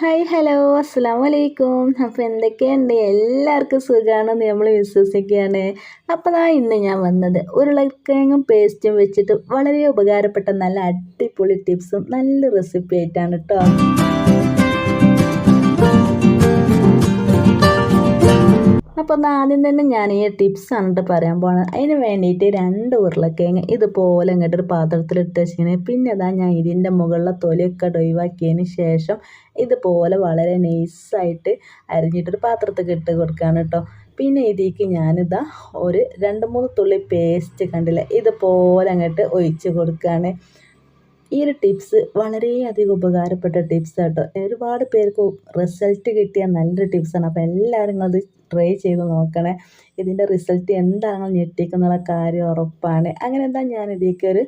Hi hello അസ്സാം വലൈക്കും അപ്പോൾ എന്തൊക്കെയുണ്ട്? എല്ലാവർക്കും സുഖമാണെന്ന് നമ്മൾ വിശ്വസിക്കുകയാണ്. അപ്പോൾ ആ ഇന്ന് ഞാൻ വന്നത് ഉരുളക്കിഴങ്ങും പേസ്റ്റും വെച്ചിട്ട് വളരെ ഉപകാരപ്പെട്ട നല്ല അടിപൊളി ടിപ്സും നല്ല റെസിപ്പി ആയിട്ടാണ് കേട്ടോ അപ്പോൾ ഒന്ന് ആദ്യം തന്നെ ഞാൻ ഈ ടിപ്സ് ആണ് പറയാൻ പോകുന്നത് അതിന് വേണ്ടിയിട്ട് രണ്ട് ഉരുളക്കിഴങ്ങ് ഇതുപോലെ ഇങ്ങോട്ട് ഒരു പാത്രത്തിലിട്ട് വെച്ചിങ്ങനെ പിന്നെ അതാ ഞാൻ ഇതിന്റെ മുകളിലെ തൊലിയൊക്കെ ഒഴിവാക്കിയതിന് ശേഷം ഇതുപോലെ വളരെ നൈസായിട്ട് അരിഞ്ഞിട്ടൊരു പാത്രത്തിൽ ഇട്ട് കൊടുക്കുകയാണ് കേട്ടോ പിന്നെ ഇതിലേക്ക് ഞാനിതാ ഒരു രണ്ട് മൂന്ന് തുള്ളി പേസ്റ്റ് കണ്ടില്ല ഇതുപോലെ അങ്ങോട്ട് ഒഴിച്ച് കൊടുക്കുകയാണ് ഈ ഒരു ടിപ്സ് വളരെയധികം ഉപകാരപ്പെട്ട ടിപ്സ് കേട്ടോ ഒരുപാട് പേർക്ക് റിസൾട്ട് കിട്ടിയ നല്ലൊരു ടിപ്സാണ് അപ്പോൾ എല്ലാവരും അത് ട്രൈ ചെയ്ത് നോക്കണേ. ഇതിന്റെ റിസൾട്ട് എന്താണ് ഞെട്ടിക്കുന്നുള്ള കാര്യം ഉറപ്പാണ്. അങ്ങനെ എന്താ ഞാൻ ഇതിലേക്ക് ഒരു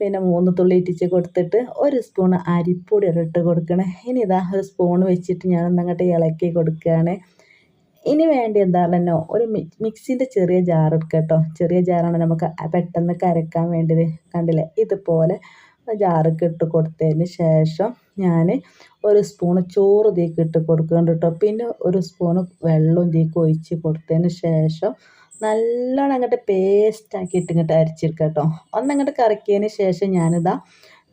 പിന്നെ മൂന്ന് തുള്ളി ഇറ്റിച്ച് കൊടുത്തിട്ട് ഒരു സ്പൂൺ അരിപ്പൊടി ഇട്ട് കൊടുക്കണേ. ഇനി ഇതാ ഒരു സ്പൂൺ വെച്ചിട്ട് ഞാൻ അങ്ങോട്ട് ഇളക്കി കൊടുക്കുകയാണ്. ഇനി വേണ്ടി എന്താണെന്നോ ഒരു മിക്സിന്റെ ചെറിയ ജാർ എടുക്കുക കേട്ടോ. ചെറിയ ജാറാണ് നമുക്ക് പെട്ടെന്ന് കരക്കാൻ വേണ്ടത്. കണ്ടില്ലേ? ഇതുപോലെ ജാറൊക്കെ ഇട്ട് കൊടുത്തതിന് ശേഷം ഞാൻ ഒരു സ്പൂണ് ചോറ് തീക്ക് ഇട്ട് കൊടുക്കുന്നുണ്ട് കേട്ടോ. പിന്നെ ഒരു സ്പൂണ് വെള്ളം തീക്ക് ഒഴിച്ച് കൊടുത്തതിന് ശേഷം നല്ലോണം അങ്ങോട്ട് പേസ്റ്റാക്കിയിട്ട് ഇങ്ങോട്ട് അരച്ചെടുക്കുക കേട്ടോ. ഒന്നങ്ങോട്ട് കറക്കിയതിന് ശേഷം ഞാനിതാ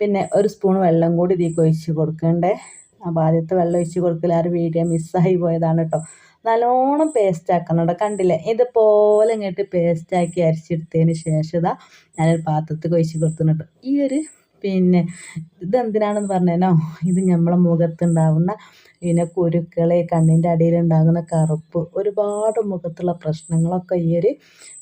പിന്നെ ഒരു സ്പൂൺ വെള്ളം കൂടി ഇതിലേക്ക് ഒഴിച്ച് കൊടുക്കണ്ടേ അപ്പോൾ ആദ്യത്തെ വെള്ളം ഒഴിച്ച് കൊടുക്കില്ല ആ ഒരു വീഡിയോ മിസ്സായി പോയതാണ് കേട്ടോ. നല്ലോണം പേസ്റ്റ് ആക്കണം കേട്ടോ. കണ്ടില്ലേ? ഇതുപോലെ ഇങ്ങോട്ട് പേസ്റ്റാക്കി അരച്ചെടുത്തതിന് ശേഷം ഇതാ ഞാനൊരു പാത്രത്തിൽ ഒഴിച്ച് കൊടുത്തിട്ടുണ്ട് ഈ ഒരു പിന്നെ ഇതെന്തിനാണെന്ന് പറഞ്ഞേനോ? ഇത് നമ്മളെ മുഖത്തുണ്ടാവുന്ന പിന്നെ കുരുക്കൾ കണ്ണിന്റെ അടിയിലുണ്ടാകുന്ന കറുപ്പ് ഒരുപാട് മുഖത്തുള്ള പ്രശ്നങ്ങളൊക്കെ ഈ ഒരു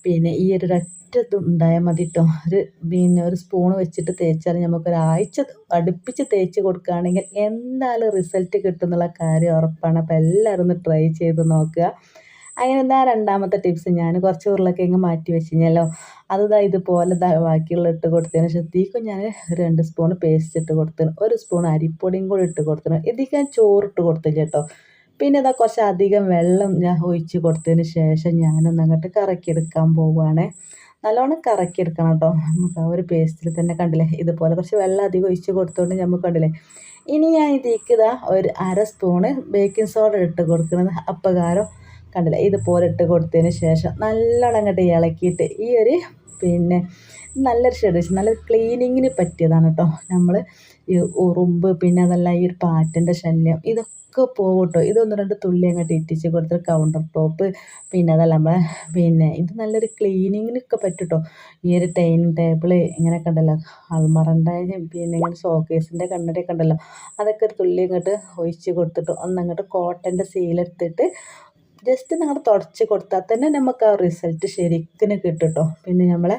പിന്നെ ഈ ഒരു ഒറ്റ ഉണ്ടായാൽ മതി കേട്ടോ ഒരു പിന്നെ ഒരു സ്പൂൺ വെച്ചിട്ട് തേച്ചാൽ നമുക്കൊരാഴ്ച അടുപ്പിച്ച് തേച്ച് കൊടുക്കുകയാണെങ്കിൽ എന്തായാലും റിസൾട്ട് കിട്ടുന്നുള്ള കാര്യം ഉറപ്പാണ്. അപ്പോൾ എല്ലാവരും ഒന്ന് ട്രൈ ചെയ്ത് നോക്കുക. അങ്ങനെ എന്താ രണ്ടാമത്തെ ടിപ്സ് ഞാൻ കുറച്ച് ഉരുളക്കിഴങ്ങ് മാറ്റി വെച്ചിരുന്നല്ലോ അത് ഇതാ ഇതുപോലെ ബാക്കിയുള്ള ഇട്ട് കൊടുത്തതിന് ശേഷം തീക്കും ഞാൻ രണ്ട് സ്പൂൺ പേസ്റ്റ് ഇട്ട് കൊടുത്തിന് ഒരു സ്പൂൺ അരിപ്പൊടിയും കൂടി ഇട്ട് കൊടുത്തിന് ഇതിക്ക് ഞാൻ ചോറിട്ട് കൊടുത്തില്ല കേട്ടോ. പിന്നെ ഇതാ കുറച്ച് അധികം വെള്ളം ഞാൻ ഒഴിച്ച് കൊടുത്തതിന് ശേഷം ഞാനൊന്ന് അങ്ങോട്ട് കറക്കിയെടുക്കാൻ പോവുകയാണ്. നല്ലോണം കറക്കിയെടുക്കണം കേട്ടോ. നമുക്ക് ആ ഒരു പേസ്റ്റിൽ തന്നെ കണ്ടില്ലേ? ഇതുപോലെ കുറച്ച് വെള്ളം അധികം ഒഴിച്ച് കൊടുത്തോണ്ട് നമുക്ക് കണ്ടില്ലേ? ഇനി ഞാൻ ഇതിലേക്ക് ഇതാ ഒരു അര സ്പൂണ് ബേക്കിംഗ് സോഡ ഇട്ട് കൊടുക്കുന്നത് അപ്പകാരം. കണ്ടില്ല? ഇതുപോലെ ഇട്ട് കൊടുത്തതിന് ശേഷം നല്ലോണം അങ്ങോട്ട് ഇളക്കിയിട്ട് ഈ ഒരു പിന്നെ നല്ലൊരു ഷെഡ് നല്ലൊരു ക്ലീനിങ്ങിന് പറ്റിയതാണ് കേട്ടോ നമ്മൾ ഈ ഉറുമ്പ് പിന്നെ അതല്ല ഈ ഒരു പാറ്റിന്റെ ശല്യം ഇതൊക്കെ പോകും കേട്ടോ ഇതൊന്ന് രണ്ട് തുള്ളി അങ്ങോട്ട് ഇട്ടിച്ച് കൊടുത്തൊരു കൗണ്ടർ ടോപ്പ് പിന്നെ അതല്ല നമ്മളെ പിന്നെ ഇത് നല്ലൊരു ക്ലീനിങ്ങിനൊക്കെ പറ്റും കേട്ടോ ഈ ഒരു ഡൈനിങ് ടേബിൾ ഇങ്ങനെയൊക്കെ ഉണ്ടല്ലോ അൾമറന്റെ പിന്നെ ഇങ്ങനെ ഷോക്കേസിന്റെ കണ്ണടയൊക്കെ ഉണ്ടല്ലോ അതൊക്കെ ഒരു തുള്ളി അങ്ങോട്ട് ഒഴിച്ച് കൊടുത്തിട്ട് ഒന്നങ്ങോട്ട് കോട്ടന്റെ സീലെടുത്തിട്ട് ജസ്റ്റ് നിങ്ങൾ തുടച്ച് കൊടുത്താൽ തന്നെ നമുക്ക് ആ റിസൾട്ട് ശരിക്കും കിട്ടും പിന്നെ നമ്മളെ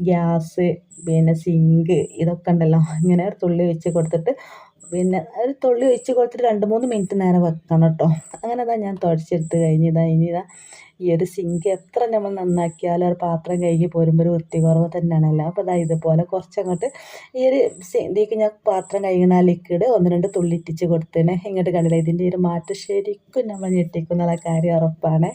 ഗ്യാസ് പിന്നെ സിങ്ക് ഇതൊക്കെ ഉണ്ടല്ലോ ഇങ്ങനെ തുള്ളി വെച്ച് കൊടുത്തിട്ട് പിന്നെ ഒരു തുള്ളി ഒഴിച്ച് കൊടുത്തിട്ട് രണ്ട് മൂന്ന് മിനിറ്റ് നേരം വെക്കണം കേട്ടോ. അങ്ങനെ അതാ ഞാൻ തുടച്ചെടുത്ത് കഴിഞ്ഞതാ ഇനിതാ ഈ ഒരു സിങ്ക് എത്ര നമ്മൾ നന്നാക്കിയാലും ഒരു പാത്രം കഴുകി പോരുമ്പോൾ ഒരു വൃത്തി കുറവ് തന്നെയാണല്ലോ. അപ്പോൾ അതാ ഇതുപോലെ കുറച്ചങ്ങോട്ട് ഈ ഒരു ഇതിലേക്ക് ഞാൻ പാത്രം കഴുകണ ലിക്വിഡ് ഒന്ന് രണ്ട് തുള്ളി ഇട്ടിച്ച് കൊടുത്തേനെ ഇങ്ങോട്ട് കണ്ടില്ല ഇതിന്റെ ഒരു മാറ്റം ശരിക്കും നമ്മൾ ഞെട്ടിക്കുന്നുള്ള കാര്യം ഉറപ്പാണ്.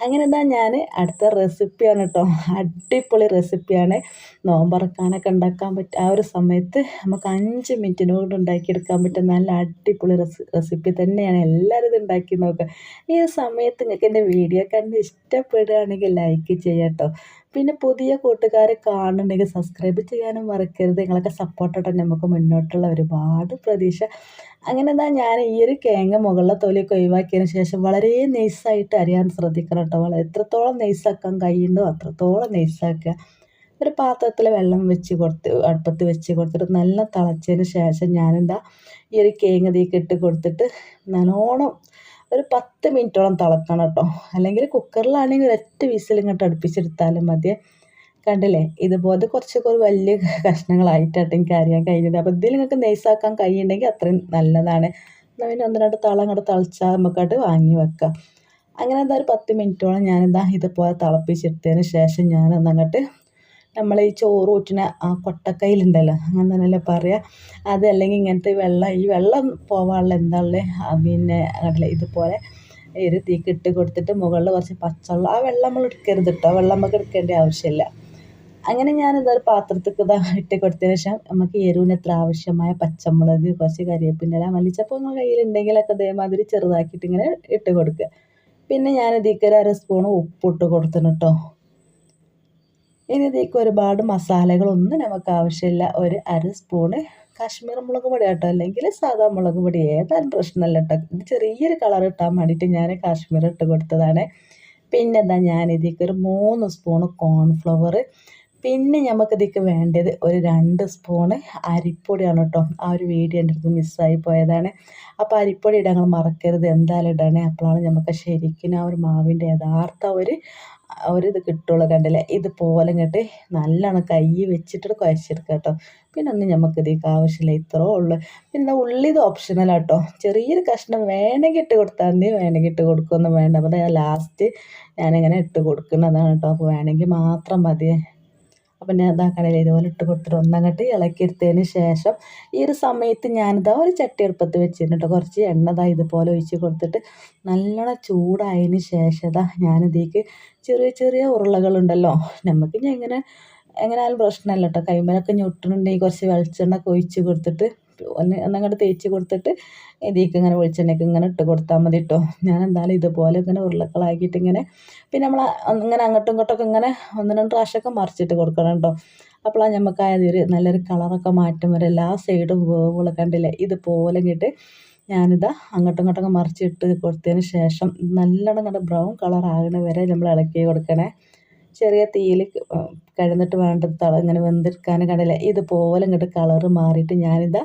അങ്ങനെ എന്താ ഞാൻ അടുത്ത റെസിപ്പിയാണ് കേട്ടോ അടിപൊളി റെസിപ്പിയാണ് നോമ്പറക്കാനൊക്കെ ഉണ്ടാക്കാൻ പറ്റും ആ ഒരു സമയത്ത് നമുക്ക് അഞ്ച് മിനിറ്റിനോട് ഉണ്ടാക്കിയെടുക്കാൻ പറ്റുന്ന നല്ല അടിപൊളി റെസിപ്പി തന്നെയാണ്. എല്ലാവരും ഇത് ഉണ്ടാക്കി നോക്കുക ഈ സമയത്ത് നിങ്ങൾക്ക് എന്റെ വീഡിയോ കണ്ട് ഇഷ്ടപ്പെടുകയാണെങ്കിൽ ലൈക്ക് ചെയ്യാം കേട്ടോ പിന്നെ പുതിയ കൂട്ടുകാരെ കാണുന്നുണ്ടെങ്കിൽ സബ്സ്ക്രൈബ് ചെയ്യാനും മറക്കരുത്. നിങ്ങളൊക്കെ സപ്പോർട്ടോടെ നമുക്ക് മുന്നോട്ടുള്ള ഒരുപാട് പ്രതീക്ഷ. അങ്ങനെ എന്താ ഞാൻ ഈ ഒരു കേങ്ങ മുകളിലെ തൊലിയൊക്കെ ഒഴിവാക്കിയതിന് ശേഷം വളരെ നൈസായിട്ട് അരിയാൻ ശ്രദ്ധിക്കണം കേട്ടോ. വളരെ എത്രത്തോളം നൈസാക്കാൻ കഴിയുണ്ടോ അത്രത്തോളം നൈസാക്കുക ഒരു പാത്രത്തിൽ വെള്ളം വെച്ച് കൊടുത്ത് അടുപ്പത്ത് വെച്ച് കൊടുത്തിട്ട് നല്ല തിളച്ചതിന് ശേഷം ഞാനെന്താ ഈ ഒരു കേങ്ങ തീക്ക് കൊടുത്തിട്ട് നല്ലോണം ഒരു പത്ത് മിനിറ്റോളം തിളക്കണം കേട്ടോ. അല്ലെങ്കിൽ കുക്കറിലാണെങ്കിൽ ഒരൊറ്റ വിസിൽ ഇങ്ങോട്ട് അടുപ്പിച്ചെടുത്താലും മതി. കണ്ടില്ലേ? ഇതുപോലെ കുറച്ചൊക്കെ ഒരു വലിയ കഷ്ണങ്ങളായിട്ടാണ് എനിക്ക് അറിയാൻ കഴിഞ്ഞത്. അപ്പോൾ ഇതിൽ നിങ്ങൾക്ക് നെയ്സാക്കാൻ കഴിയുണ്ടെങ്കിൽ അത്രയും നല്ലതാണ്. എന്നാൽ പിന്നെ ഒന്ന് രണ്ട് തളം അങ്ങോട്ട് തിളച്ചാൽ നമുക്കായിട്ട് വാങ്ങി വെക്കാം. അങ്ങനെ എന്താ ഒരു പത്ത് മിനിറ്റോളം ഞാനെന്താ ഇതുപോലെ തിളപ്പിച്ചെടുത്തതിന് ശേഷം ഞാൻ അങ്ങോട്ട് നമ്മൾ ഈ ചോറ് ഊറ്റുന്ന ആ കൊട്ടക്കൈലുണ്ടല്ലോ അങ്ങനെ തന്നെയല്ലേ പറയുക അത് അല്ലെങ്കിൽ ഇങ്ങനത്തെ വെള്ളം ഈ വെള്ളം പോവാനുള്ള എന്താണല്ലേ ഉള്ളത് പിന്നെ കണ്ടില്ലേ ഇതുപോലെ ഒരു തീക്ക് കൊടുത്തിട്ട് മുകളിൽ കുറച്ച് പച്ചവെള്ളം ആ വെള്ളം നമ്മൾ എടുക്കരുത് കേട്ടോ വെള്ളം നമുക്ക് എടുക്കേണ്ട ആവശ്യമില്ല. അങ്ങനെ ഞാൻ ഞാനിതൊരു പാത്രത്തേക്ക് ഇതാ ഇട്ട് കൊടുത്തതിന് ശേഷം നമുക്ക് എരിവിന് എത്ര ആവശ്യമായ പച്ചമുളക് കുറച്ച് കറിവേപ്പിന്റെ ഇല നമ്മൾ കയ്യിലുണ്ടെങ്കിലൊക്കെ അതേമാതിരി ചെറുതാക്കിയിട്ട് ഇങ്ങനെ ഇട്ട് കൊടുക്കുക. പിന്നെ ഞാൻ ഇതിക്കൊരു അര സ്പൂൺ ഉപ്പിട്ട് കൊടുത്തിന് കേട്ടോ ഇനി ഇതിലേക്ക് ഒരുപാട് മസാലകളൊന്നും നമുക്ക് ആവശ്യമില്ല. ഒരു അര സ്പൂണ് കാശ്മീർ മുളക് പൊടി കേട്ടോ. അല്ലെങ്കിൽ സാധാ മുളക് പൊടി ഏതായാലും പ്രശ്നമല്ല കേട്ടോ. ഇത് ചെറിയൊരു കളർ ഇട്ടാൻ വേണ്ടിയിട്ട് ഞാൻ കാശ്മീർ ഇട്ട് കൊടുത്തതാണ്. പിന്നെ എന്താ ഞാൻ ഇതിലേക്ക് ഒരു മൂന്ന് സ്പൂണ് കോൺഫ്ലവർ പിന്നെ നമുക്ക് ഇതിക്ക് വേണ്ടത് ഒരു രണ്ട് സ്പൂണ് അരിപ്പൊടിയാണ് കേട്ടോ. ആ ഒരു വീഡിയോ എന്റെ അടുത്ത് മിസ്സായി പോയതാണ്. അപ്പോൾ അരിപ്പൊടി ഇടാൻ മറക്കരുത്. എന്തായാലും ഇടണേ. അപ്പോഴാണ് നമുക്ക് ശരിക്കും ആ ഒരു മാവിന്റെ യഥാർത്ഥ ഒരു ഒരു ഇത് കിട്ടുള്ളൂ കണ്ടില്ലേ? ഇതുപോലെ ഇങ്ങോട്ട് നല്ലോണം കൈ വെച്ചിട്ട് കുഴച്ചെടുക്കുക കേട്ടോ. പിന്നെ ഒന്നും നമുക്ക് ഇതിലേക്ക് ആവശ്യമില്ല ഇത്രേ ഉള്ളൂ. പിന്നെ ഉള്ളി ഇത് ഓപ്ഷണലാട്ടോ ചെറിയൊരു കഷ്ണം വേണമെങ്കിൽ ഇട്ട് കൊടുത്താൽ മതി വേണമെങ്കിൽ ഇട്ട് കൊടുക്കുകയൊന്നും വേണ്ട. അപ്പോൾ ഞാൻ ലാസ്റ്റ് ഞാനിങ്ങനെ ഇട്ട് കൊടുക്കുന്നതാണ് കേട്ടോ. അപ്പോൾ വേണമെങ്കിൽ മാത്രം മതി. അപ്പം ഞാൻ ഇതാക്കണല്ലേ ഇതുപോലെ ഇട്ട് കൊടുത്തിട്ട് ഒന്നങ്ങട്ട് ഇളക്കിയെടുത്തതിന് ശേഷം ഈ ഒരു സമയത്ത് ഞാനിതാ ഒരു ചട്ടി അടുപ്പത്ത് വെച്ചിട്ടുണ്ട് കുറച്ച് എണ്ണ ഇതാ ഇതുപോലെ ഒഴിച്ച് കൊടുത്തിട്ട് നല്ലോണം ചൂടായതിന് ശേഷം ഇതാ ഞാനിതേക്ക് ചെറിയ ചെറിയ ഉരുളകളുണ്ടല്ലോ. നമുക്ക് ഇനി എങ്ങനെ എങ്ങനെയായാലും പ്രശ്നമല്ല കേട്ടോ കൈമലൊക്കെ ഞൊട്ടുന്നുണ്ടെങ്കിൽ കുറച്ച് വെളിച്ചെണ്ണ ഒക്കെ ഒഴിച്ച് കൊടുത്തിട്ട് ഒന്ന് ഒന്നങ്ങോട്ട് തേച്ച് കൊടുത്തിട്ട് ഇതിക്ക് ഇങ്ങനെ വെളിച്ചെണ്ണയ്ക്ക് ഇങ്ങനെ ഇട്ട് കൊടുത്താൽ മതി കേട്ടോ ഞാൻ എന്തായാലും ഇതുപോലെ ഇങ്ങനെ ഉരുളക്കളാക്കിയിട്ട് ഇങ്ങനെ പിന്നെ നമ്മൾ ഇങ്ങനെ അങ്ങോട്ടും ഇങ്ങോട്ടൊക്കെ ഇങ്ങനെ ഒന്ന് രണ്ട് പ്രാവശ്യമൊക്കെ മറിച്ചിട്ട് കൊടുക്കണം കേട്ടോ അപ്പോഴാണ് നമുക്ക് ഒരു നല്ലൊരു കളറൊക്കെ മാറ്റം വരെ. എല്ലാ സൈഡും വേവുകൾ കണ്ടില്ലേ? ഇതുപോലെ ഇങ്ങോട്ട് ഞാനിതാ അങ്ങോട്ടും ഇങ്ങോട്ടൊക്കെ മറിച്ചിട്ട് കൊടുത്തതിന് ശേഷം നല്ലോണം കണ്ട ബ്രൗൺ കളർ ആകണ വരെ നമ്മൾ ഇളക്കി കൊടുക്കണേ. ചെറിയ തീയിൽ കിടന്നിട്ട് വേണ്ടത് തള ഇങ്ങനെ വെന്തെടുക്കാൻ കണ്ടില്ല? ഇതുപോലെ ഇങ്ങോട്ട് കളറ് മാറിയിട്ട് ഞാനിതാ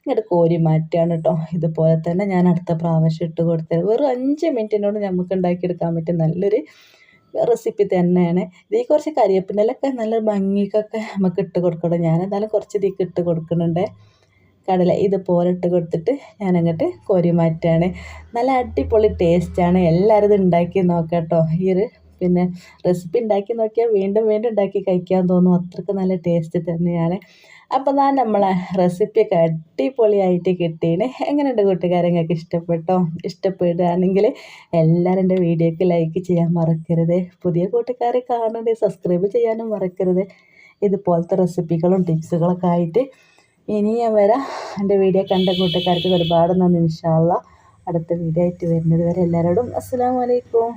ഇങ്ങോട്ട് കോരി മാറ്റുകയാണ് കേട്ടോ. ഇതുപോലെ തന്നെ ഞാൻ അടുത്ത പ്രാവശ്യം ഇട്ട് കൊടുത്തത്. വെറും അഞ്ച് മിനിറ്റിനോട് നമുക്ക് ഉണ്ടാക്കിയെടുക്കാൻ പറ്റും നല്ലൊരു റെസിപ്പി തന്നെയാണ്. ഇതിൽ കുറച്ച് കരിയപ്പിന്നലൊക്കെ നല്ല ഭംഗിക്കൊക്കെ നമുക്ക് ഇട്ട് കൊടുക്കണം. ഞാൻ എന്നാലും കുറച്ച് ഇതിക്ക് ഇട്ട് കൊടുക്കുന്നുണ്ട്. കടല ഇതുപോലെ ഇട്ട് കൊടുത്തിട്ട് ഞാനങ്ങോട്ട് കോരി മാറ്റുകയാണ്. നല്ല അടിപൊളി ടേസ്റ്റാണ് എല്ലാവരും ഇത് ഉണ്ടാക്കി നോക്കാം കേട്ടോ. ഈ ഒരു പിന്നെ റെസിപ്പി ഉണ്ടാക്കി നോക്കിയാൽ വീണ്ടും വീണ്ടും ഉണ്ടാക്കി കഴിക്കാൻ തോന്നും. അത്രയ്ക്ക് നല്ല ടേസ്റ്റ് തന്നെയാണ്. അപ്പോൾ ഞാൻ നമ്മളെ റെസിപ്പിയൊക്കെ അടിപൊളിയായിട്ട് കിട്ടീന്. എങ്ങനെയുണ്ട് കൂട്ടുകാരെ? നിങ്ങൾക്ക് ഇഷ്ടപ്പെട്ടോ? ഇഷ്ടപ്പെടുകയാണെങ്കിൽ എല്ലാവരും എന്റെ വീഡിയോക്ക് ലൈക്ക് ചെയ്യാൻ മറക്കരുത്. പുതിയ കൂട്ടുകാരെ കാണുന്നത് സബ്സ്ക്രൈബ് ചെയ്യാനും മറക്കരുത്. ഇതുപോലത്തെ റെസിപ്പികളും ടിപ്സുകളൊക്കെ ആയിട്ട് ഇനി ഞാൻ വരാം. എന്റെ വീഡിയോ കണ്ട കൂട്ടുകാർക്ക് ഒരുപാട് നന്ദി. ഇൻഷാല്ല അടുത്ത വീഡിയോ ആയിട്ട് വരുന്നത് വരെ എല്ലാവരോടും അസ്സാം വലൈക്കും